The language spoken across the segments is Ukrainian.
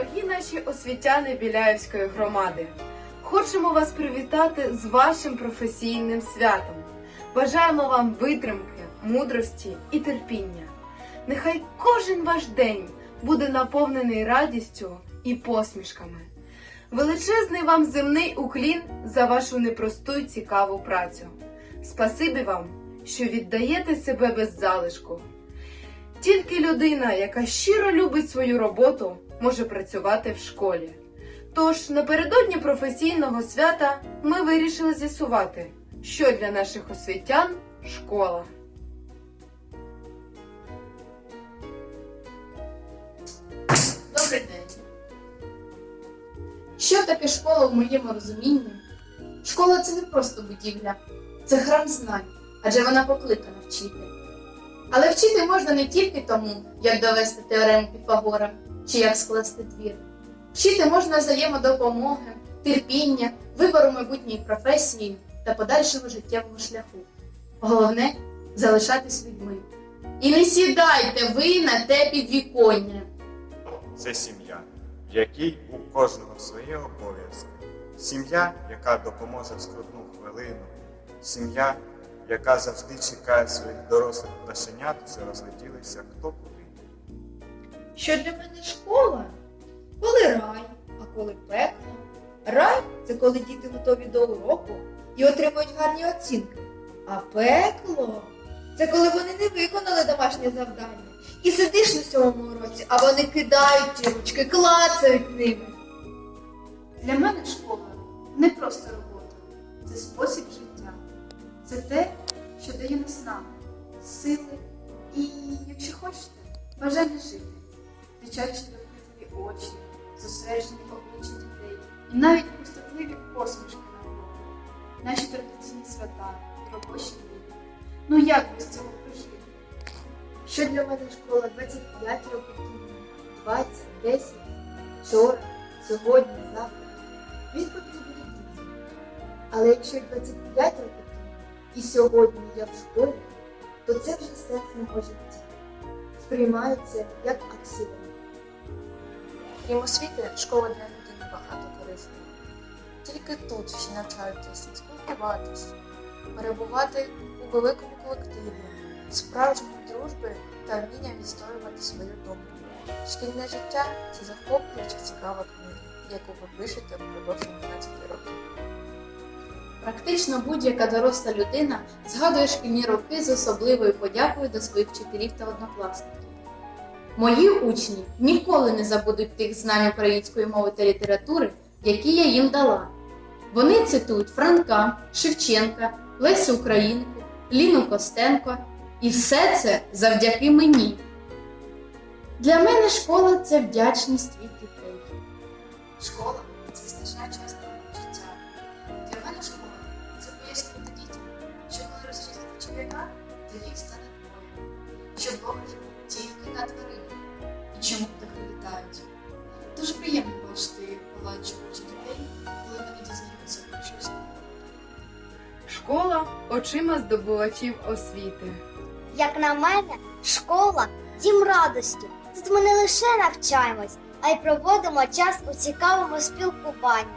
Дорогі наші освітяни Біляївської громади, хочемо вас привітати з вашим професійним святом. Бажаємо вам витримки, мудрості і терпіння. Нехай кожен ваш день буде наповнений радістю і посмішками. Величезний вам земний уклін за вашу непросту й цікаву працю. Спасибі вам, що віддаєте себе без залишку. Тільки людина, яка щиро любить свою роботу, може працювати в школі. Тож напередодні професійного свята ми вирішили з'ясувати, що для наших освітян школа. Добрий день. Що таке школа в моєму розумінні? Школа це не просто будівля, це храм знань, адже вона покликана вчити. Але вчити можна не тільки тому, як довести теорему Піфагора чи як скласти двір. Вчити можна взаємодопомоги, терпіння, вибору майбутньої професії та подальшого життєвого шляху. Головне залишатись людьми. І не сідайте ви на те підвіконня. це сім'я, в якій у кожного свої обов'язки. Сім'я, яка допоможе в скрутну хвилину, сім'я, яка завжди чекає своїх дорослих пташенят, що розлетілися хто куди. Що для мене школа? Коли рай, а коли пекло. Рай це коли діти готові до уроку і отримують гарні оцінки. А пекло це коли вони не виконали домашнє завдання. І сидиш на сьомому уроці, а вони кидають ті ручки, клацають ними. Для мене школа не просто робота, це спосіб життя. Це те, що дає наснагу, сили і, якщо хочете, бажання жити, дитячі допитливі очі, зосереджені обличчя дітей і навіть пустотливі посмішки на уроках, наші традиційні свята, робочі дні. Ну як без цього прожити? Що для мене школа 25 років тому, 20, 10, вчора, сьогодні, завтра. Відповіді будуть різні. Але якщо 25 років тому і сьогодні я в школі, то це вже сенс мого життя. Сприймаю це як аксіому. Крім освіти, школа для людини багато корисна. Тільки тут всі навчаються спілкуватись, перебувати у великому колективі, справжньої дружби та вміння відстоювати свою думку. Шкільне життя це захоплююча цікава книга, яку ви пишете впродовж 12 років. Практично будь-яка доросла людина згадує шкільні роки з особливою подякою до своїх вчителів та однокласників. Мої учні ніколи не забудуть тих знань української мови та літератури, які я їм дала. Вони цитують Франка, Шевченка, Лесю Українку, Ліну Костенко, і все це завдяки мені. Для мене школа це вдячність від дітей. Школа тільки на тваринах і чому птахи літають. Дуже приємно бачити палаючі очі дітей, коли вони дізнаються про щось. Школа очима здобувачів освіти. Як на мене, школа дім радості. Тут ми не лише навчаємось, а й проводимо час у цікавому спілкуванні.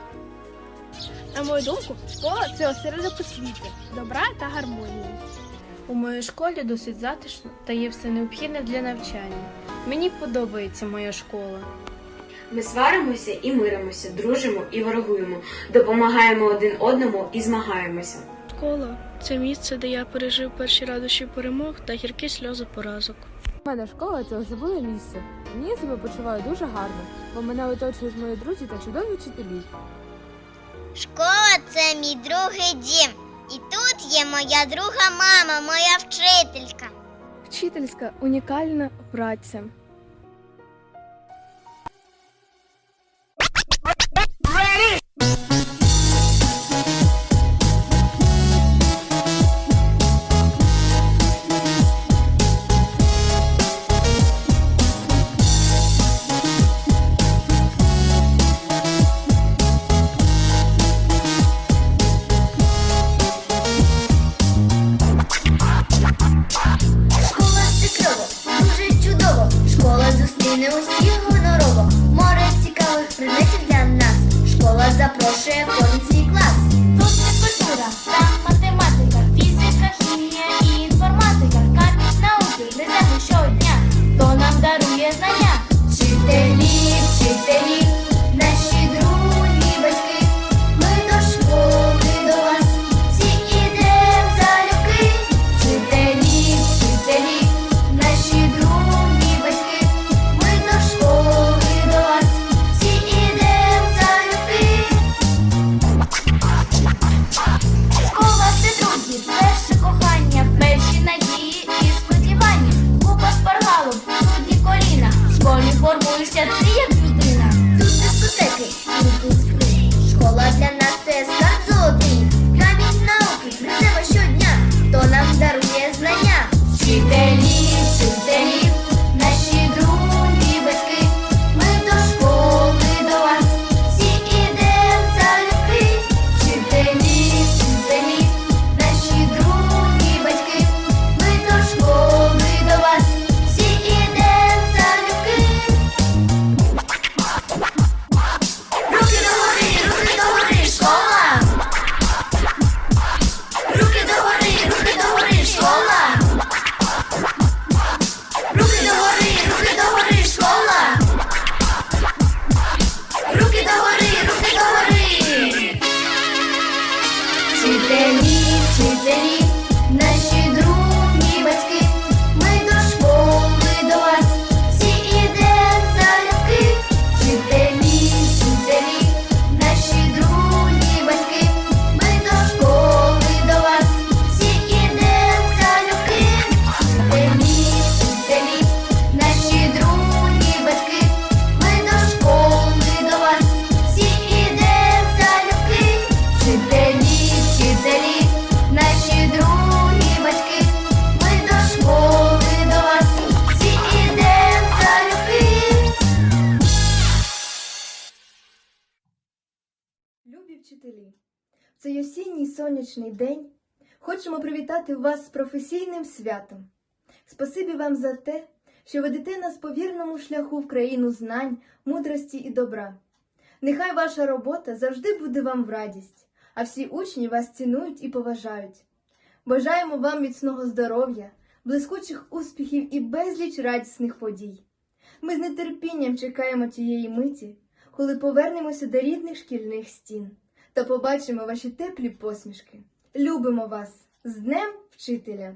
На мою думку, школа це осередок освіти, добра та гармонії. У моїй школі досить затишно та є все необхідне для навчання. Мені подобається моя школа. Ми сваримося і миримося, дружимо і ворогуємо, допомагаємо один одному і змагаємося. Школа це місце, де я пережив перші радощі перемог та гіркі сльози поразок. У мене школа це особливе місце. Мені я себе почуваю дуже гарно, бо мене оточують мої друзі та чудові вчителі. Школа це мій другий дім. І тут є моя друга мама, моя вчителька. Вчительська унікальна праця. Запрошує кожен клас. Тут це культура, там математика, фізика, хімія і інформатика. Камінь науки несемо щодня, хто нам дарує знання. Вчителі, Вчителі, цей осінній сонячний день хочемо привітати вас з професійним святом. Спасибі вам за те, що ведете нас по вірному шляху в країну знань, мудрості і добра. Нехай ваша робота завжди буде вам в радість, а всі учні вас цінують і поважають. Бажаємо вам міцного здоров'я, блискучих успіхів і безліч радісних подій. Ми з нетерпінням чекаємо тієї миті, коли повернемося до рідних шкільних стін та побачимо ваші теплі посмішки. Любимо вас з Днем Вчителя!